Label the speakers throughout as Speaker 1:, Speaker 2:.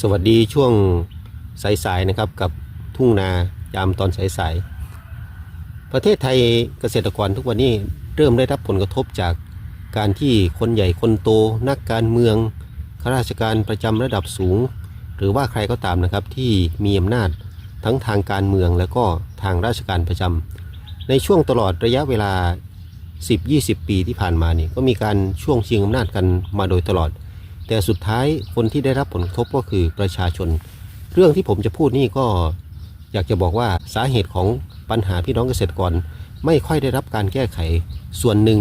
Speaker 1: สวัสดีช่วงสายๆนะครับกับทุ่งนายามตอนสายๆประเทศไทยเกษตรกรทุกวันนี้เริ่มได้รับผลกระทบจากการที่คนใหญ่คนโต นักการเมืองข้าราชการประจำระดับสูง หรือว่าใครก็ตามนะครับที่มีอำนาจทั้งทางการเมืองและก็ทางราชการประจำในช่วงตลอดระยะเวลา 10-20 ปีที่ผ่านมานี่ก็มีการช่วงชิงอำนาจกันมาโดยตลอด แต่สุดท้ายคนที่ได้รับผลกระทบก็คือประชาชน เรื่องที่ผมจะพูดนี่ก็อยากจะบอกว่าสาเหตุของปัญหาพี่น้องเกษตรกร ไม่ค่อยได้รับการแก้ไข ส่วนหนึ่ง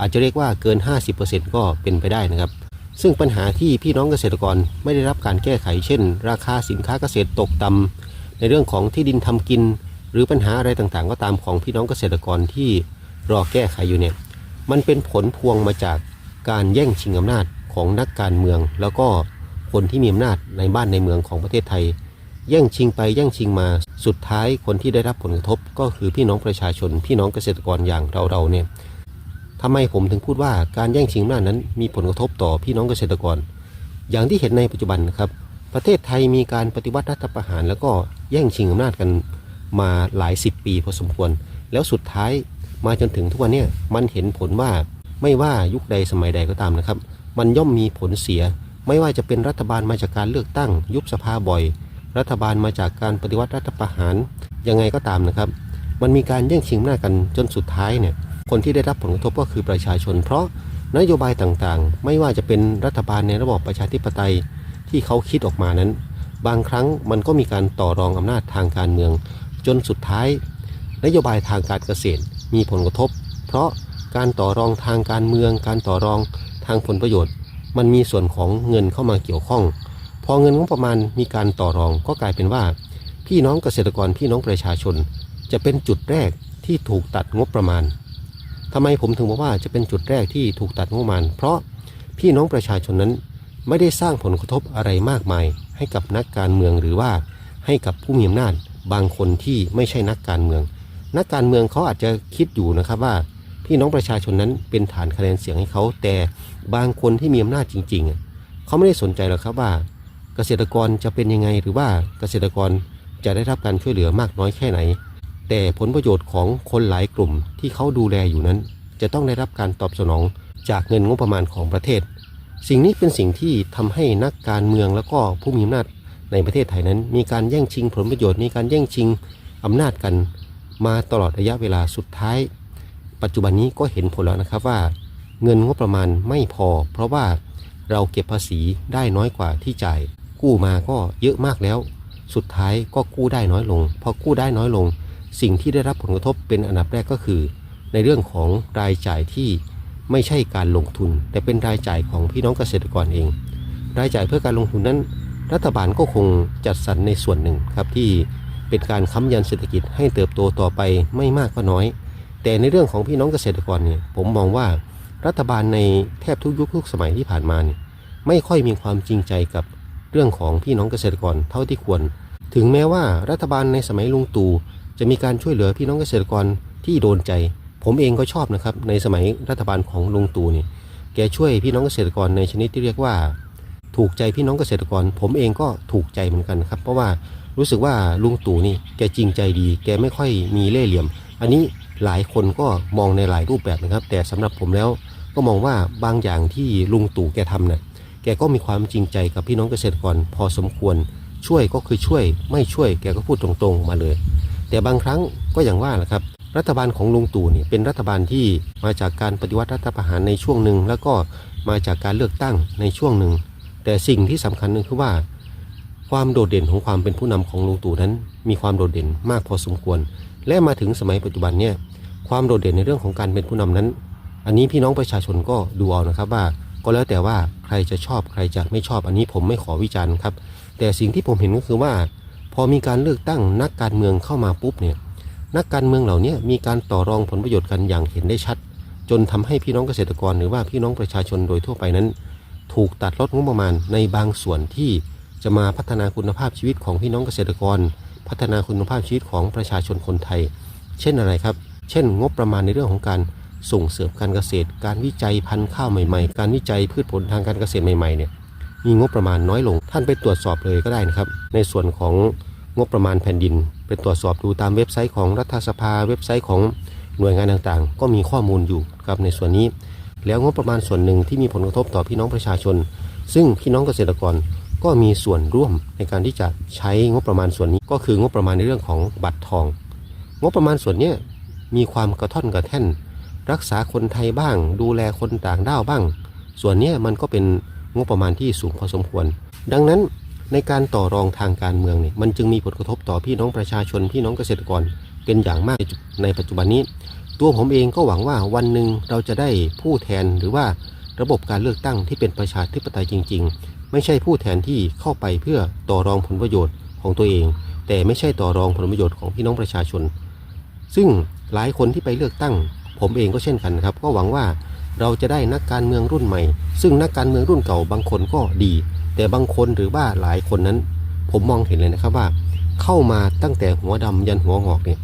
Speaker 1: อาจจะเรียกว่าเกิน 50%ก็เป็นไปได้นะครับ ซึ่งปัญหาที่พี่น้องเกษตรกรไม่ได้รับการแก้ไข เช่น ราคาสินค้าเกษตรตกต่ำในเรื่องของที่ดินทำกิน หรือปัญหาอะไรต่างๆ ก็ตามของพี่น้องเกษตรกรที่รอแก้ไขอยู่เนี่ยมันเป็นผลพวงมาจากการแย่งชิงอำนาจ ของนักการเมือง แล้วก็คนที่มีอำนาจในบ้านในเมืองของประเทศไทย แย่งชิงไปแย่งชิงมาสุดท้ายคนที่ได้รับผลกระทบ ก็คือพี่น้องประชาชน พี่น้องเกษตรกรอย่างเราๆเนี่ยทำไมผมถึงพูดว่าการแย่งชิงอำนาจนั้นมีผลกระทบต่อพี่น้องเกษตรกร อย่างที่เห็นในปัจจุบันนะครับ ประเทศไทยมีการปฏิวัติรัฐประหาร แล้วก็แย่งชิงอำนาจกันมาหลายสิบปีพอสมควร แล้วสุดท้ายมาจนถึงทุกวันนี้มันเห็นผลว่าไม่ว่ายุคใดสมัยใดก็ตามนะครับ มันย่อมมีผลเสีย ไม่ว่าจะเป็นรัฐบาลมาจากการเลือกตั้ง ยุบสภาบ่อย รัฐบาลมาจากการปฏิวัติรัฐประหารยังไงก็ตามนะครับ มันมีการแย่งชิงอำนาจกันจนสุดท้ายเนี่ยคนที่ได้รับผลกระทบก็คือประชาชน เพราะนโยบายต่างๆ ไม่ว่าจะเป็นรัฐบาลในระบอบประชาธิปไตยที่เขาคิดออกมานั้น บางครั้งมันก็มีการต่อรองอำนาจทางการเมือง จนสุดท้าย นโยบายทางการเกษตรมีผลกระทบ เพราะการต่อรองทางการเมือง การต่อรอง ทางผลประโยชน์ มันมีส่วนของเงินเข้ามาเกี่ยวข้อง พอเงินงบประมาณมีการต่อรองก็กลายเป็นว่า พี่น้องเกษตรกรพี่น้องประชาชน จะเป็นจุดแรกที่ถูกตัดงบประมาณทำไมผมถึงบอกว่าจะเป็นจุดแรกที่ถูกตัดงบประมาณ เพราะพี่น้องประชาชนนั้นไม่ได้สร้างผลกระทบอะไรมากมาย ให้กับนักการเมืองหรือว่าให้กับผู้มีอำนาจบางคนที่ไม่ใช่นักการเมือง นักการเมืองเขาอาจจะคิดอยู่นะครับว่า พี่น้องประชาชนนั้นเป็นฐานคะแนนเสียงให้เขา แต่บางคนที่มีอำนาจจริงๆ เขาไม่ได้สนใจหรอกครับว่า เกษตรกรจะเป็นยังไงหรือว่าเกษตรกรจะได้รับการช่วยเหลือมากน้อยแค่ไหน แต่ผลประโยชน์ของคนหลายกลุ่มที่เขาดูแลอยู่นั้น จะต้องได้รับการตอบสนองจากเงินงบประมาณของประเทศ สิ่งนี้เป็นสิ่งที่ทำให้นักการเมืองแล้วก็ผู้มีอำนาจในประเทศไทยนั้น มีการแย่งชิงผลประโยชน์มีการแย่งชิงอำนาจกัน มาตลอดระยะเวลาสุดท้าย ปัจจุบันนี้ก็เห็นผลแล้วนะครับว่า เงินงบประมาณไม่พอ เพราะว่าเราเก็บภาษีได้น้อยกว่าที่จ่าย กู้มาก็เยอะมากแล้ว สุดท้ายก็กู้ได้น้อยลง พอกู้ได้น้อยลง สิ่งที่ได้รับผลกระทบเป็นอันดับแรกก็คือ ในเรื่องของรายจ่ายที่ไม่ใช่การลงทุน แต่เป็นรายจ่ายของพี่น้องเกษตรกรเอง รายจ่ายเพื่อการลงทุนนั้น รัฐบาลก็คงจัดสรรในส่วนหนึ่งครับที่เป็นการค้ำยันเศรษฐกิจให้เติบโตต่อไปไม่มากก็น้อย แต่ในเรื่องของพี่น้องเกษตรกรเนี่ยผมมองว่ารัฐบาลในแทบทุกยุคทุกสมัยที่ผ่านมาเนี่ยไม่ค่อยมีความจริงใจกับเรื่องของพี่น้องเกษตรกรเท่าที่ควร ถึงแม้ว่ารัฐบาลในสมัยลุงตู่จะมีการช่วยเหลือพี่น้องเกษตรกรที่โดนใจ ผมเองก็ชอบนะครับในสมัยรัฐบาลของลุงตู่นี่แกช่วยพี่น้องเกษตรกรในชนิดที่เรียกว่า ถูกใจพี่น้องเกษตรกร ผมเองก็ถูกใจเหมือนกันครับ เพราะว่ารู้สึกว่าลุงตู่นี่แกจริงใจดี แกไม่ค่อยมีเล่ห์เหลี่ยม อันนี้ หลายคนก็มองในหลายรูปแบบนะครับ แต่สำหรับผมแล้วก็มองว่าบางอย่างที่ลุงตู่แกทำเนี่ยแกก็มีความจริงใจกับพี่น้องเกษตรกรพอสมควร ช่วยก็คือช่วย ไม่ช่วยแกก็พูดตรงๆมาเลย แต่บางครั้งก็อย่างว่าแหละครับ รัฐบาลของลุงตู่นี่เป็นรัฐบาลที่มาจากการปฏิวัติรัฐประหารในช่วงหนึ่งแล้วก็มาจากการเลือกตั้งในช่วงหนึ่ง แต่สิ่งที่สำคัญนึงคือว่า ความโดดเด่นของความเป็นผู้นำของลุงตู่นั้น มีความโดดเด่นมากพอสมควร และมาถึงสมัยปัจจุบันเนี่ยความโดดเด่นในเรื่องของการเป็นผู้นำนั้น อันนี้พี่น้องประชาชนก็ดูเอานะครับว่า ก็แล้วแต่ว่าใครจะชอบใครจะไม่ชอบอันนี้ผมไม่ขอวิจารณ์ครับ แต่สิ่งที่ผมเห็นก็คือว่า พอมีการเลือกตั้งนักการเมืองเข้ามาปุ๊บเนี่ยนักการเมืองเหล่านี้มีการต่อรองผลประโยชน์กันอย่างเห็นได้ชัด จนทำให้พี่น้องเกษตรกรหรือว่าพี่น้องประชาชนโดยทั่วไปนั้น ถูกตัดลดงบประมาณในบางส่วนที่จะมาพัฒนาคุณภาพชีวิตของพี่น้องเกษตรกร พัฒนาคุณภาพชีวิตของประชาชนคนไทย เช่นอะไรครับ เช่น งบประมาณในเรื่องของการส่งเสริมการเกษตร การวิจัยพันธุ์ข้าวใหม่ๆ การวิจัยพืชผลทางการเกษตรใหม่ๆเนี่ยมีงบประมาณน้อยลง ท่านไปตรวจสอบเลยก็ได้นะครับ ในส่วนของงบประมาณแผ่นดิน ไปตรวจสอบดูตามเว็บไซต์ของรัฐสภา เว็บไซต์ของหน่วยงานต่างๆ ก็มีข้อมูลอยู่ครับในส่วนนี้ แล้วงบประมาณส่วนหนึ่งที่มีผลกระทบต่อพี่น้องประชาชน ซึ่งพี่น้องเกษตรกร ก็มีส่วนร่วมในการที่จะใช้งบประมาณส่วนนี้ก็คืองบประมาณในเรื่องของบัตรทอง งบประมาณส่วนนี้มีความกระท่อนกระแท่น รักษาคนไทยบ้าง ดูแลคนต่างด้าวบ้าง ส่วนนี้มันก็เป็นงบประมาณที่สูงพอสมควร ดังนั้นในการต่อรองทางการเมืองเนี่ยมันจึงมีผลกระทบต่อพี่น้องประชาชนพี่น้องเกษตรกรเป็นอย่างมากในปัจจุบันนี้ ตัวผมเองก็หวังว่าวันหนึ่งเราจะได้ผู้แทนหรือว่าระบบการเลือกตั้งที่เป็นประชาธิปไตยจริง ๆไม่ใช่ผู้แทนที่เข้าไปเพื่อต่อรองผลประโยชน์ของตัวเอง แต่ไม่ใช่ต่อรองผลประโยชน์ของพี่น้องประชาชน ซึ่งหลายคนที่ไปเลือกตั้ง ผมเองก็เช่นกันครับ ก็หวังว่าเราจะได้นักการเมืองรุ่นใหม่ ซึ่งนักการเมืองรุ่นเก่าบางคนก็ดี แต่บางคนหรือว่าหลายคนนั้น ผมมองเห็นเลยนะครับว่า เข้ามาตั้งแต่หัวดำยันหัวงอกเนี่ย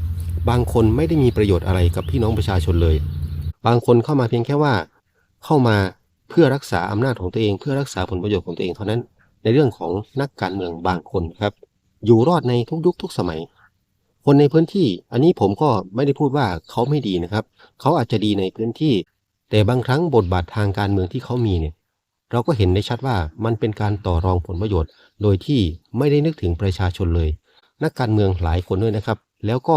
Speaker 1: บางคนไม่ได้มีประโยชน์อะไรกับพี่น้องประชาชนเลย บางคนเข้ามาเพียงแค่ว่า เข้ามา เพื่อรักษาอำนาจของตัวเอง เพื่อรักษาผลประโยชน์ของตัวเองเท่านั้น ในเรื่องของนักการเมืองบางคนครับ อยู่รอดในทุกยุคทุกสมัย คนในพื้นที่ อันนี้ผมก็ไม่ได้พูดว่าเขาไม่ดีนะครับ เขาอาจจะดีในพื้นที่ แต่บางครั้งบทบาททางการเมืองที่เขามีเนี่ย เราก็เห็นได้ชัดว่ามันเป็นการต่อรองผลประโยชน์ โดยที่ไม่ได้นึกถึงประชาชนเลย นักการเมืองหลายคนด้วยนะครับ แล้วก็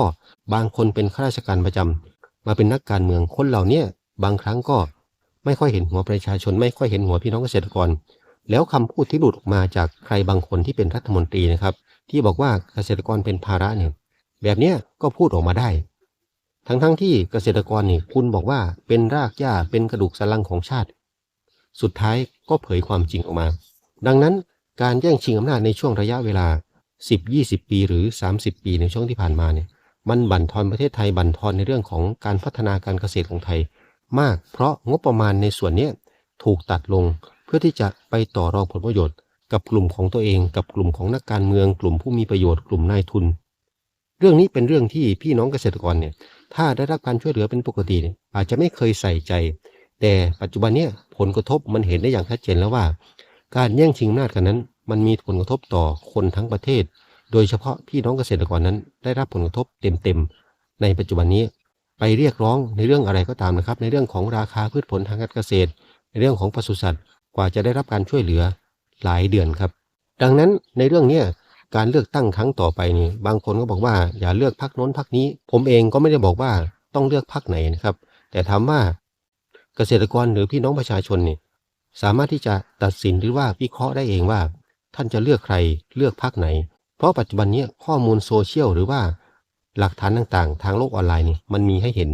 Speaker 1: บางคนเป็นข้าราชการประจำมาเป็นนักการเมืองคนเหล่านี้บางครั้งก็ ไม่ค่อยเห็นหัวประชาชน ไม่ค่อยเห็นหัวพี่น้องเกษตรกร แล้วคำพูดที่หลุดออกมาจากใครบางคนที่เป็นรัฐมนตรีนะครับ ที่บอกว่าเกษตรกรเป็นภาระเนี่ยแบบเนี้ยก็พูดออกมาได้ ทั้งๆทที่เกษตรกรนี่คุณบอกว่าเป็นรากหญ้าเป็นกระดูกสันหลังของชาติ สุดท้ายก็เผยความจริงออกมา ดังนั้นการแย่งชิงอำนาจในช่วงระยะเวลา 10-20 ปีหรือ 30 ปีในช่วงที่ผ่านมาเนี่ยมันบั่นทอนประเทศไทยบั่นทอนในเรื่องของการพัฒนาการเกษตรของไทย มาก เพราะงบประมาณในส่วนนี้ถูกตัดลงเพื่อที่จะไปต่อรองผลประโยชน์ กับกลุ่มของตัวเอง กับกลุ่มของนักการเมือง กลุ่มผู้มีประโยชน์กลุ่มนายทุน เรื่องนี้เป็นเรื่องที่พี่น้องเกษตรกรเนี่ยถ้าได้รับการช่วยเหลือเป็นปกติอาจจะไม่เคยใส่ใจ แต่ปัจจุบันเนี่ยผลกระทบมันเห็นได้อย่างชัดเจนแล้วว่า การแย่งชิงอำนาจกันนั้น มันมีผลกระทบต่อคนทั้งประเทศ โดยเฉพาะพี่น้องเกษตรกรนั้นได้รับผลกระทบเต็มๆในปัจจุบันนี้ ไปเรียกร้องในเรื่องอะไรก็ตามนะครับ ในเรื่องของราคาพืชผลทางการเกษตร ในเรื่องของปศุสัตว์กว่าจะได้รับการช่วยเหลือหลายเดือนครับ ดังนั้นในเรื่องเนี้ยการเลือกตั้งครั้งต่อไปนี่บางคนก็บอกว่าอย่าเลือกพักโน้นพักนี้ ผมเองก็ไม่ได้บอกว่าต้องเลือกพักไหนนะครับ แต่ถามว่าเกษตรกรหรือพี่น้องประชาชนเนี่ยสามารถที่จะตัดสินหรือว่าวิเคราะห์ได้เองว่า ท่านจะเลือกใครเลือกพักไหน เพราะปัจจุบันนี้ข้อมูลโซเชียลหรือว่า หลักฐานต่างๆ ทางโลกออนไลน์นี่มันมีให้เห็น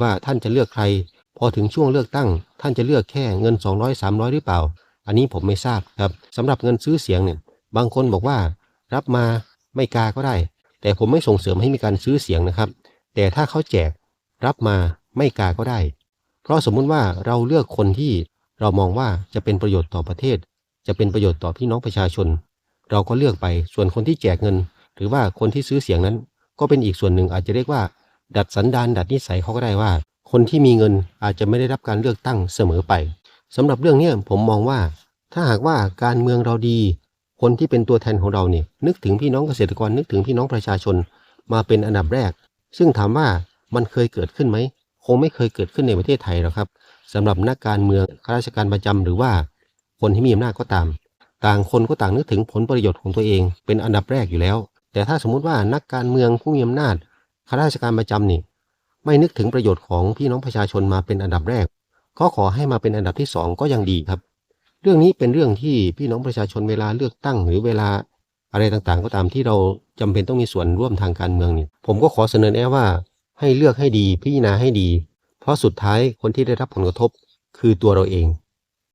Speaker 1: ว่าท่านจะเลือกใคร พอถึงช่วงเลือกตั้ง ท่านจะเลือกแค่เงิน 200 300 หรือเปล่า อันนี้ผมไม่ทราบครับสำหรับเงินซื้อเสียงเนี่ยบางคนบอกว่ารับมาไม่กาก็ได้ แต่ผมไม่ส่งเสริมให้มีการซื้อเสียงนะครับ แต่ถ้าเขาแจกรับมาไม่กาก็ได้ เพราะสมมุติว่าเราเลือกคนที่เรามองว่าจะเป็นประโยชน์ต่อประเทศ จะเป็นประโยชน์ต่อพี่น้องประชาชน เราก็เลือกไปส่วนคนที่แจกเงิน หรือว่าคนที่ซื้อเสียงนั้น ก็เป็นอีกส่วนหนึ่งอาจจะเรียกว่า ดัดสันดานดัดนิสัยเขาก็ได้ว่า คนที่มีเงินอาจจะไม่ได้รับการเลือกตั้งเสมอไปสำหรับเรื่องนี้ผมมองว่า ถ้าหากว่าการเมืองเราดี คนที่เป็นตัวแทนของเราเนี่ยนึกถึงพี่น้องเกษตรกรนึกถึงพี่น้องประชาชนมาเป็นอันดับแรก ซึ่งถามว่ามันเคยเกิดขึ้นไหมคงไม่เคยเกิดขึ้นในประเทศไทยหรอกครับสำหรับนักการเมืองข้าราชการประจำหรือว่า คนที่มีอำนาจก็ตาม ต่างคนก็ต่างนึกถึงผลประโยชน์ของตัวเอง เป็นอันดับแรกอยู่แล้ว แต่ถ้าสมมุติว่านักการเมืองผู้มีอำนาจข้าราชการประจำนี่ ไม่นึกถึงประโยชน์ของพี่น้องประชาชนมาเป็นอันดับแรก ก็ขอให้มาเป็นอันดับที่สองก็ยังดีครับ เรื่องนี้เป็นเรื่องที่พี่น้องประชาชนเวลาเลือกตั้งหรือเวลาอะไรต่างๆ ก็ตามที่เราจำเป็นต้องมีส่วนร่วมทางการเมืองนี่ผมก็ขอเสนอแนะว่าให้เลือกให้ดีพิจารณาให้ดี เพราะสุดท้ายคนที่ได้รับผลกระทบคือตัวเราเอง